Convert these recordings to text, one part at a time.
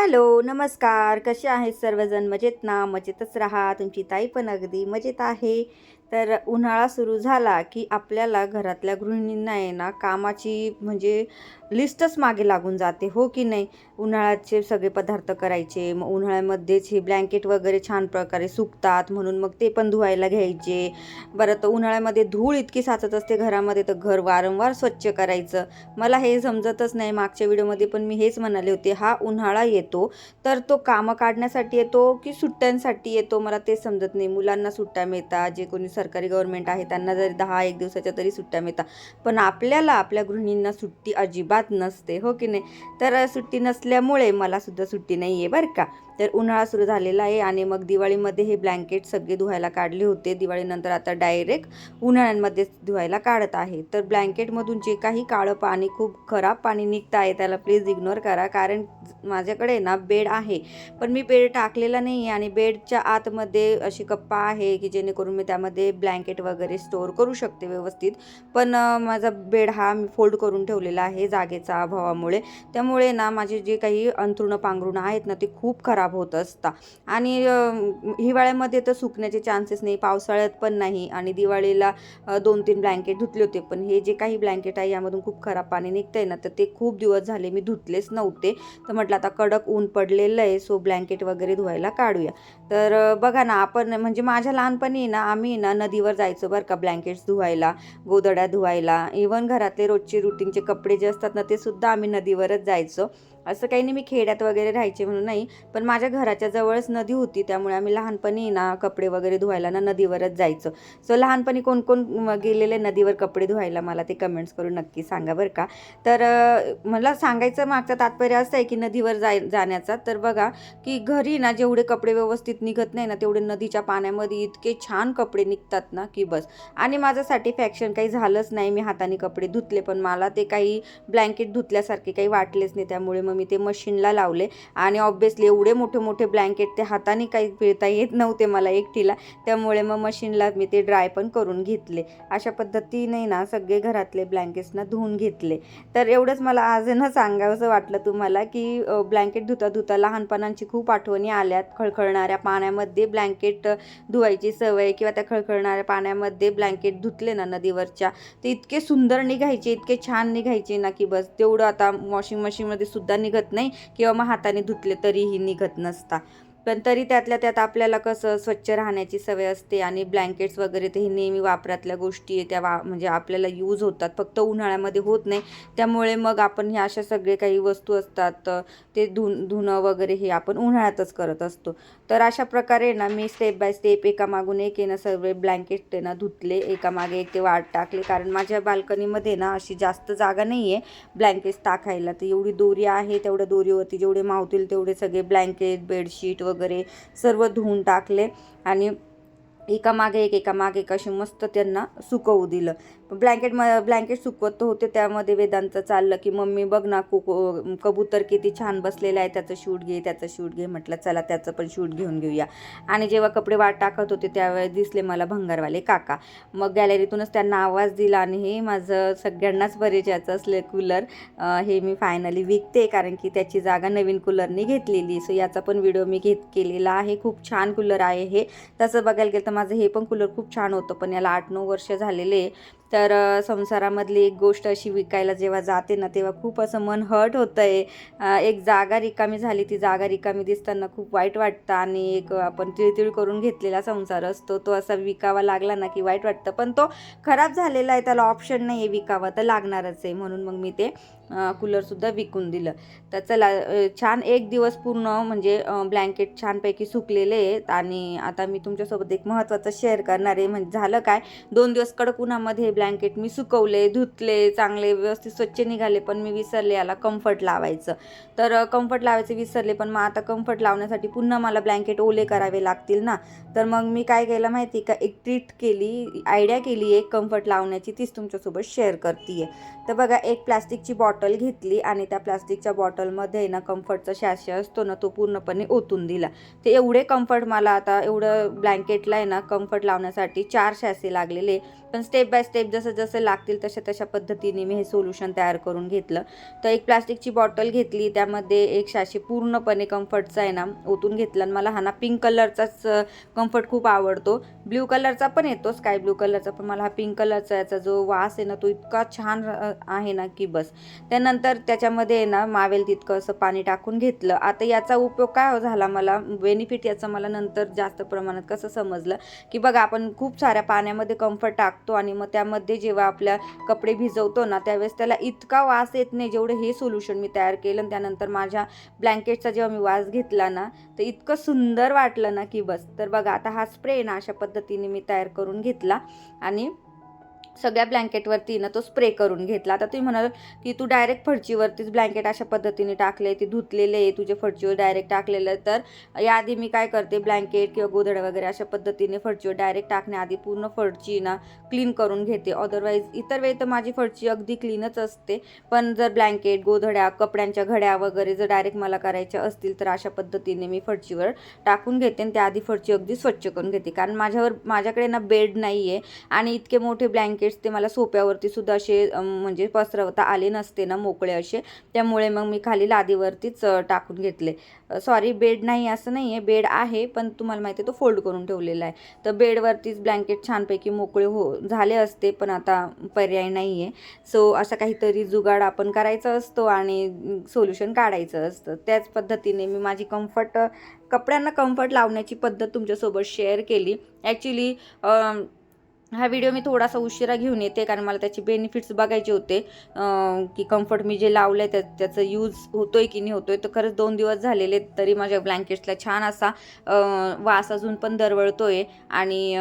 Hello नमस्कार. कसे आहेत सर्वजण? मजेत ना? मजेतच राहा. तुमची ताई पण अगदी मजेत आहे. तर उन्हाळा सुरू झाला की आपल्याला घरातल्या गृहिणींना आहे ना कामाची म्हणजे लिस्टच मागे लागून जाते हो की नाही? उन्हाळ्याचे सगळे पदार्थ करायचे मग उन्हाळ्यामध्येच हे ब्लँकेट वगैरे छान प्रकारे सुकतात म्हणून मग ते पण धुवायला घ्यायचे. बरं तर उन्हाळ्यामध्ये धूळ इतकी साचत असते घरामध्ये तर घर वारंवार स्वच्छ करायचं. मला हे समजतच नाही मागच्या व्हिडिओमध्ये पण मी हेच म्हणाले होते हा उन्हाळा येतो तर तो कामं काढण्यासाठी येतो की सुट्ट्यांसाठी येतो? मला ते समजत नाही. मुलांना सुट्ट्या मिळतात जे कोणी सरकारी गव्हर्नमेंट आहे त्यांना जरी दहा एक दिवसाच्या तरी सुट्ट्या मिळतात. पण आपल्याला आपल्या गृहिणींना सुट्टी अजिबात नसते हो की नाही? तर सुट्टी नसल्यामुळे मला सुद्धा सुट्टी नाही आहे बरं का. तर उन्हाळा सुरू झालेला आहे आणि मग दिवाळीमध्ये हे ब्लँकेट सगळे धुवायला काढले होते. दिवाळीनंतर आता डायरेक्ट उन्हाळ्यांमध्ये धुवायला काढत आहे. तर ब्लँकेटमधून जे काही काळं पाणी खूप खराब पाणी निघतं आहे त्याला प्लीज इग्नोर करा. कारण माझ्याकडे ना बेड आहे. पण मी बेड टाकलेला नाही आहे आणि बेडच्या आतमध्ये अशी कप्पा आहे की जेणेकरून मी त्यामध्ये ब्लँकेट वगैरे स्टोअर करू शकते व्यवस्थित. पण माझा बेड हा मी फोल्ड करून ठेवलेला आहे जागेचा अभावामुळे. त्यामुळे ना माझे जे काही अंथरुणं पांघरुणं आहेत ना ते खूप खराब होत असतात आणि हिवाळ्यामध्ये तर सुकण्याचे चान्सेस नाही पावसाळ्यात पण नाही आणि दिवाळीला दोन तीन ब्लँकेट धुतले होते. पण हे जे काही ब्लँकेट आहे यामधून खूप खराब पाणी निघतंय ना तर ते खूप दिवस झाले मी धुतलेच नव्हते. तर म्हटलं आता कडक ऊन पडलेलं आहे सो ब्लँकेट वगैरे धुवायला काढूया. तर बघा ना आपण म्हणजे माझ्या लहानपणी ना आम्ही ना नदीवर जायचो बरं का ब्लँकेट्स धुवायला गोदड्या धुवायला. इवन घरातले रोजचे रुटीनचे कपडे जे असतात ना ते सुद्धा आम्ही नदीवरच जायचो. असं काही नाही मी खेड्यात वगैरे राहायचे म्हणून नाही पण माझ्या घराच्या जवळच नदी होती त्यामुळे आम्ही लहानपणी ना कपडे वगैरे धुवायला ना नदीवरच जायचो. सो लहानपणी कोण कोण गेलेले नदीवर कपडे धुवायला मला ते कमेंट्स करून नक्की सांगा बरं का. तर मला सांगायचं मागचं तात्पर्य असं आहे की नदीवर जाय जाण्याचा. तर बघा की घरी ना जेवढे कपडे व्यवस्थित निघत नाही ना तेवढे नदीच्या पाण्यामध्ये इतके छान कपडे निघतात ना की बस. आणि माझं सॅटिस्फॅक्शन काही झालंच नाही मी हाताने कपडे धुतले पण मला ते काही ब्लँकेट धुतल्यासारखे काही वाटलेच नाही त्यामुळे मग मी ते मशीनला लावले. आणि ऑब्विसली एवढे मोठे मोठे ब्लँकेट ते हाताने काही पिळता येत नव्हते मला एकटीला. त्यामुळे मग मशीनला मी ते ड्राय पण करून घेतले. अशा पद्धतीने ना सगळे घरातले ब्लँकेट्सना धुवून घेतले. तर एवढंच मला आज ना सांगावंसं वाटलं तुम्हाला की ब्लँकेट धुता धुता लहानपणांची खूप आठवणी आल्यात. खळखळणाऱ्या पाण्यामध्ये ब्लँकेट धुवायची सवय किंवा त्या खळखळणाऱ्या पाण्यामध्ये ब्लँकेट धुतले ना नदीवरच्या ते इतके सुंदर निघायचे इतके छान निघायचे ना की बस. तेवढं आता वॉशिंग मशीनमध्ये सुद्धा निघत नाही किंवा मग हाताने धुतले तरीही निघत नसता. पण तरी त्यातल्या त्यात आपल्याला कसं स्वच्छ राहण्याची सवय असते आणि ब्लँकेट्स वगैरे ते हे नेहमी वापरातल्या गोष्टी आहे त्या वा म्हणजे आपल्याला यूज होतात. फक्त उन्हाळ्यामध्ये होत नाही. त्यामुळे मग आपण ह्या अशा सगळे काही वस्तू असतात तर ते धुन धुणं वगैरे हे आपण उन्हाळ्यातच करत असतो. तर अशा प्रकारे ना मी स्टेप बाय स्टेप एका मागून एक आहे ना सर्व ब्लँकेट ते ना धुतले. एका मागे एक ते वाट टाकले. कारण माझ्या बाल्कनीमध्ये ना अशी जास्त जागा नाही आहे ब्लँकेट्स टाकायला. तर एवढी दोरी आहे तेवढ्या दोरीवरती जेवढे मावतील तेवढे सगळे ब्लँकेट बेडशीट वगैरे वगैरे सर्व धुवून टाकले आणि एका मागे एक एका मागे एक अशी मस्त त्यांना सुकवू दिलं. ब्लँकेट म ब्लँकेट सुकवत होते त्यामध्ये वेदांचं चाललं की मम्मी बघ ना कुक कबूतर किती छान बसलेलं आहे त्याचं शूट घे त्याचं शूट घे. म्हटलं चला त्याचं पण शूट घेऊन घेऊया. आणि जेव्हा कपडे वाट टाकत होते त्यावेळेस दिसले मला भंगारवाले काका. मग गॅलरीतूनच त्यांना आवाज दिला आणि हे माझं सगळ्यांनाच परिचयाचं असले कूलर हे मी फायनली विकते कारण की त्याची जागा नवीन कूलरने घेतलेली सो याचा पण व्हिडिओ मी घेत केलेला आहे. खूप छान कूलर आहे हे. तसं बघायला गेलं तर माझं हे पण कूलर खूप छान होतं. पण याला आठ नऊ वर्ष झालेले. तर संसारामधली एक गोष्ट अशी विकायला जेव्हा जाते ना तेव्हा खूप असं मन हर्ट होतं आहे एक जागा रिकामी झाली ती जागा रिकामी दिसताना खूप वाईट वाटतं आणि एक आपण तिळतिळ करून घेतलेला संसार असतो तो असा विकावा लागला ना की वाईट वाटतं. पण तो खराब झालेला आहे त्याला ऑप्शन नाही आहे विकावा तर लागणारच आहे. म्हणून मग मी ते कूलरसुद्धा विकून दिलं. तर चला छान एक दिवस पूर्ण म्हणजे ब्लँकेट छानपैकी सुकलेले आहेत आणि आता मी तुमच्यासोबत एक महत्त्वाचं शेअर करणार आहे. म्हणजे झालं काय? दोन दिवस कडक उन्हामध्ये ब्लँकेट मी सुकवले धुतले चांगले व्यवस्थित स्वच्छ निघाले पण मी विसरले याला कम्फर्ट लावायचं. तर कम्फर्ट लावायचे विसरले पण मग आता कम्फर्ट लावण्यासाठी पुन्हा मला ब्लँकेट ओले करावे लागतील ना? तर मग मी काय केलं माहिती आहे का? एक ट्रीट केली आयडिया केली एक कम्फर्ट लावण्याची तीच तुमच्यासोबत शेअर करते तर बघा एक प्लास्टिकची बॉटल घेतली आणि त्या प्लास्टिकच्या बॉटलमध्ये ना कम्फर्टचा शॅशे असतो ना तो पूर्णपणे ओतून दिला. ते एवढे कम्फर्ट मला आता एवढं ब्लँकेटला आहे ना कम्फर्ट लावण्यासाठी चार शॅसे लागलेले. पण स्टेप बाय स्टेप जसं जसं लागतील तशा तशा पद्धतीने मी हे सोल्युशन तयार करून घेतलं. तर एक प्लास्टिकची बॉटल घेतली त्यामध्ये एक शाशी पूर्णपणे कम्फर्टचा आहे ना ओतून घेतला आणि मला हा ना पिंक कलरचाच कम्फर्ट खूप आवडतो. ब्ल्यू कलरचा पण येतो स्काय ब्ल्यू कलरचा पण मला हा पिंक कलरचा याचा जो वास आहे ना तो इतका छान आहे ना की बस. त्यानंतर त्याच्यामध्ये आहे ना मावेल तितकं असं पाणी टाकून घेतलं. आता याचा उपयोग काय झाला मला बेनिफिट याचा मला नंतर जास्त प्रमाणात कसं समजलं की बघा आपण खूप साऱ्या पाण्यामध्ये कम्फर्ट टाकतो आणि मग त्यामध्ये जेव्हा आपल्या कपडे भिजवतो ना त्यावेळेस त्याला इतका वास येत नाही जेवढं हे सोल्युशन मी तयार केलं. आणि त्यानंतर माझ्या ब्लँकेटचा जेव्हा मी वास घेतला ना तर इतकं सुंदर वाटलं ना की बस. तर बघा आता हा स्प्रे ना अशा पद्धतीने मी तयार करून घेतला. आणि सगळ्या ब्लँकेटवरती ना तो स्प्रे करून घेतला. आता तुम्ही म्हणाल की तू डायरेक्ट फडचीवरतीच ब्लँकेट अशा पद्धतीने टाकले ते धुतलेले आहे तुझे फडचीवर डायरेक्ट टाकलेलं तर याआधी मी काय करते ब्लँकेट किंवा गोधड वगैरे अशा पद्धतीने फडचीवर डायरेक्ट टाकण्याआधी पूर्ण फडची ना क्लीन करून घेते. अदरवाईज इतर वेळी तर माझी फडची अगदी क्लीनच असते. पण जर ब्लँकेट गोधड्या कपड्यांच्या घड्या वगैरे जर डायरेक्ट मला करायच्या असतील तर अशा पद्धतीने मी फडचीवर टाकून घेते आणि त्याआधी फडची अगदी स्वच्छ करून घेते. कारण माझ्यावर माझ्याकडे ना बेड नाही आहे आणि इतके मोठे ब्लँकेट ब्लँकेट्स ते मला सोप्यावरती सुद्धा असे म्हणजे पसरवता आले नसते ना मोकळे असे. त्यामुळे मग मी खाली लादीवरतीच टाकून घेतले. सॉरी बेड नाही असं नाही आहे बेड आहे पण तुम्हाला माहिती आहे तो फोल्ड करून ठेवलेला आहे. तर बेडवरतीच ब्लँकेट छानपैकी मोकळे हो झाले असते पण आता पर्याय नाही आहे सो असा काहीतरी जुगाड आपण करायचा असतो आणि सोल्युशन काढायचं असतं. त्याच पद्धतीने मी माझी कम्फर्ट कपड्यांना कम्फर्ट लावण्याची पद्धत तुमच्यासोबत शेअर केली. ॲक्च्युली हा व्हिडिओ मी थोडासा उशिरा घेऊन येते कारण मला त्याचे बेनिफिट्स बघायचे होते. की कम्फर्ट मी जे लावलं आहे त्या त्याचं यूज होतोय की नाही होतोय तर खरंच दोन दिवस झालेले आहेत, तरी माझ्या ब्लँकेट्सला छान असा वास अजून पण दरवळतोय. आणि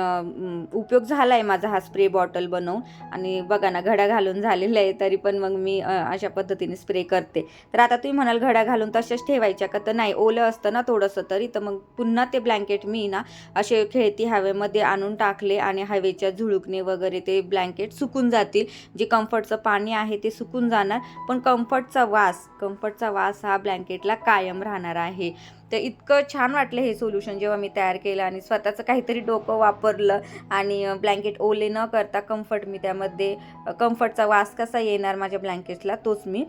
उपयोग झाला आहे माझा हा स्प्रे बॉटल बनवून. आणि बघा ना घड्या घालून झालेला आहे तरी पण मग मी अशा पद्धतीने स्प्रे करते. तर आता तुम्ही म्हणाल घड्या घालून तशाच ठेवायच्या का? तर नाही ओलं असतं ना थोडंसं तरी तर मग पुन्हा ते ब्लँकेट मी ना असे खेळती हवेमध्ये आणून टाकले आणि हवेच्या झुळुकणे वगैरे ते ब्लँकेट सुकून जातील. जे कम्फर्टचं पाणी आहे ते सुकून जाणार. पण कम्फर्टचा वास कम्फर्टचा वास हा ब्लँकेटला कायम राहणार आहे. तर इतकं छान वाटलं हे सोल्युशन जेव्हा मी तयार केलं आणि स्वतःचं काहीतरी डोकं वापरलं आणि ब्लँकेट ओले न करता कम्फर्ट मी त्यामध्ये कम्फर्टचा वास कसा येणार माझ्या ब्लँकेट्सला तोच मी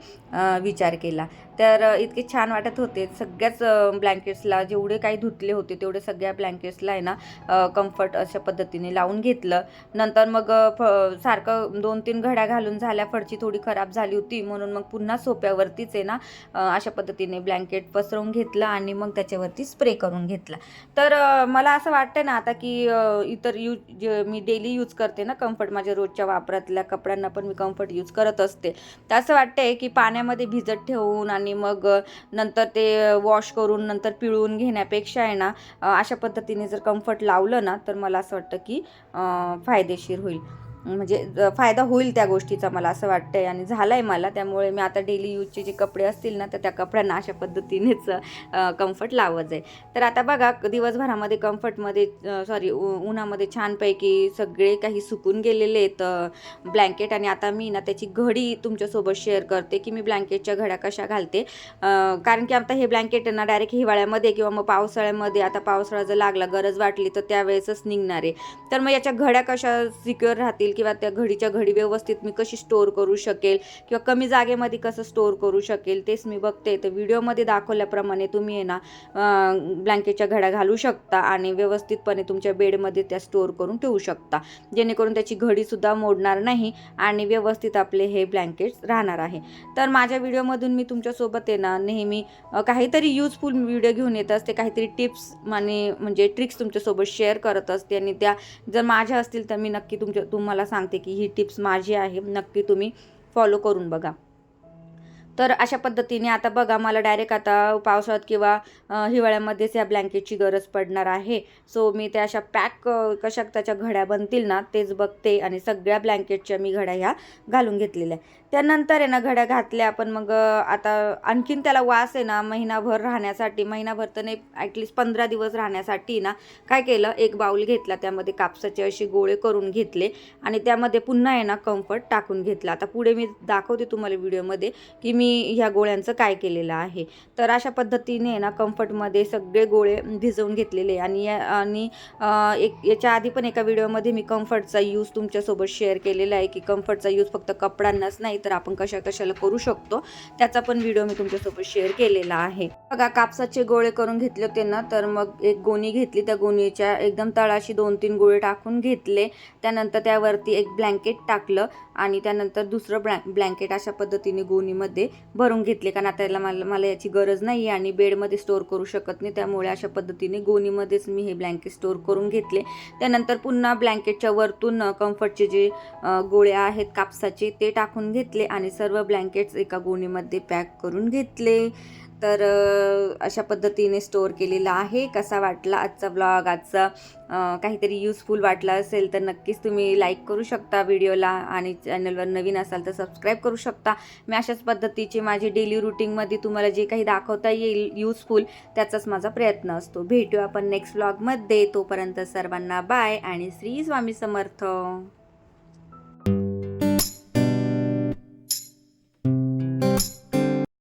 विचार केला. तर इतके छान वाटत होते. सगळ्याच ब्लँकेट्सला जेवढे काही धुतले होते तेवढे सगळ्या ब्लँकेट्सला आहे ना कम्फर्ट अशा पद्धतीने लावून घेतलं. नंतर मग फ सारखं दोन तीन घड्या घालून झाल्या. फडची थोडी खराब झाली होती. म्हणून मग पुन्हा सोप्यावरतीच आहे ना अशा पद्धतीने ब्लँकेट पसरवून घेतलं आणि मग त्याच्यावरती स्प्रे करून घेतला. तर मला असं वाटतं ना आता की इतर यूज जे मी डेली यूज करते ना कम्फर्ट माझ्या रोजच्या वापरातल्या कपड्यांना पण मी कम्फर्ट यूज करत असते. तर असं वाटतंय की पाण्यामध्ये भिजत ठेवून आणि मग नंतर ते वॉश करून नंतर पिळून घेण्यापेक्षा आहे ना अशा पद्धतीने जर कम्फर्ट लावलं ना तर मला असं वाटतं की फायदेशीर होईल. म्हणजे फायदा होईल त्या गोष्टीचा मला असं वाटतंय आणि झाला आहे मला. त्यामुळे मी आता डेली यूजचे जे कपडे असतील ना तर त्या कपड्यांना अशा पद्धतीनेच कम्फर्ट लावत जाईल. तर आता बघा दिवसभरामध्ये कम्फर्टमध्ये सॉरी उन्हामध्ये छानपैकी सगळे काही सुकून गेलेले आहेत ब्लँकेट आणि आता मी ना त्याची घडी तुमच्यासोबत शेअर करते की मी ब्लँकेटच्या घड्या कशा घालते. कारण की आता हे ब्लँकेट ना डायरेक्ट हिवाळ्यामध्ये किंवा मग पावसाळ्यामध्ये आता पावसाळा जर लागला गरज वाटली तर त्यावेळेसच निघणार. आहे तर मग याच्या घड्या कशा सिक्युअर राहतील? किंवा त्या घडीच्या घडी व्यवस्थित मी कशी स्टोअर करू शकेल किंवा कमी जागेमध्ये कसं स्टोअर करू शकेल तेच मी बघते. तर व्हिडिओमध्ये दाखवल्याप्रमाणे तुम्ही आहे ना ब्लँकेटच्या घड्या घालू शकता आणि व्यवस्थितपणे तुमच्या बेडमध्ये त्या स्टोअर करून ठेवू शकता. जेणेकरून त्याची घडीसुद्धा मोडणार नाही आणि व्यवस्थित आपले हे ब्लँकेट्स राहणार आहे. तर माझ्या व्हिडिओमधून मी तुमच्यासोबत आहे ना नेहमी काहीतरी यूजफुल व्हिडिओ घेऊन येत असते काहीतरी टिप्स आणि म्हणजे ट्रिक्स तुमच्यासोबत शेअर करत असते आणि त्या जर माझ्या असतील तर मी नक्की तुमच्या तुम्हाला सांगते की ही टिप्स माझी आहे नक्की तुम्ही फॉलो करून बघा. तर अशा पद्धतीने आता बघा मला डायरेक्ट आता पावसाळ्यात किंवा हिवाळ्यामध्येच या ब्लँकेटची गरज पडणार आहे. सो मी त्या अशा पॅक कशा त्याच्या घड्या बनतील ना तेच बघते आणि सगळ्या ब्लँकेटच्या मी घड्या ह्या घालून घेतलेल्या आहे त्यानंतर आहे ना घड्या घातल्या आपण मग आता आणखीन त्याला वास आहे ना महिनाभर राहण्यासाठी महिनाभर तर नाही ॲटलिस्ट पंधरा दिवस राहण्यासाठी ना काय केलं एक बाऊल घेतला त्यामध्ये कापसाचे असे गोळे करून घेतले आणि त्यामध्ये पुन्हा आहे ना कम्फर्ट टाकून घेतला. आता पुढे मी दाखवते तुम्हाला व्हिडिओमध्ये की मी ह्या गोळ्यांचं काय केलेलं आहे. तर अशा पद्धतीने ना कम्फर्टमध्ये सगळे गोळे भिजवून घेतलेले आणि या आणि एक याच्या आधी पण एका व्हिडिओमध्ये मी कम्फर्टचा यूज तुमच्यासोबत शेअर केलेला आहे की कम्फर्टचा यूज फक्त कपड्यांनाच नाही तर आपण कशा कशाला करू शकतो त्याचा पण व्हिडिओ मी तुमच्यासोबत शेअर केलेला आहे. बघा कापसाचे गोळे करून घेतले होते ना तर मग एक गोणी घेतली त्या गोणीच्या एकदम तळाशी दोन तीन गोळे टाकून घेतले. त्यानंतर त्यावरती एक ब्लँकेट टाकलं आणि त्यानंतर दुसरं ब्लॅ ब्लँकेट अशा पद्धतीने गोणीमध्ये भरून घेतले. कारण आता याला मला मला याची गरज नाही आहे आणि बेडमध्ये स्टोअर करू शकत नाही. त्यामुळे अशा पद्धतीने गोणीमध्येच मी हे ब्लँकेट स्टोअर करून घेतले. त्यानंतर पुन्हा ब्लँकेटच्या वरतून कम्फर्टचे जे गोळे आहेत कापसाचे ते टाकून घेतले. आणि सर्व ब्लँकेट्स एका गोणीमध्ये पॅक करून घेतले. तर अशा पद्धतीने स्टोअर केलेला आहे. कसा वाटला आजचा ब्लॉग आजचा काहीतरी यूजफुल वाटला असेल तर नक्कीच तुम्ही लाईक करू शकता व्हिडिओला आणि चॅनलवर नवीन असाल तर सबस्क्राईब करू शकता. मी अशाच पद्धतीचे माझे डेली रुटीनमध्ये तुम्हाला जे काही दाखवता येईल यूजफुल त्याचाच माझा प्रयत्न असतो. भेटू आपण नेक्स्ट ब्लॉगमध्ये तोपर्यंत सर्वांना बाय आणि श्री स्वामी समर्थ.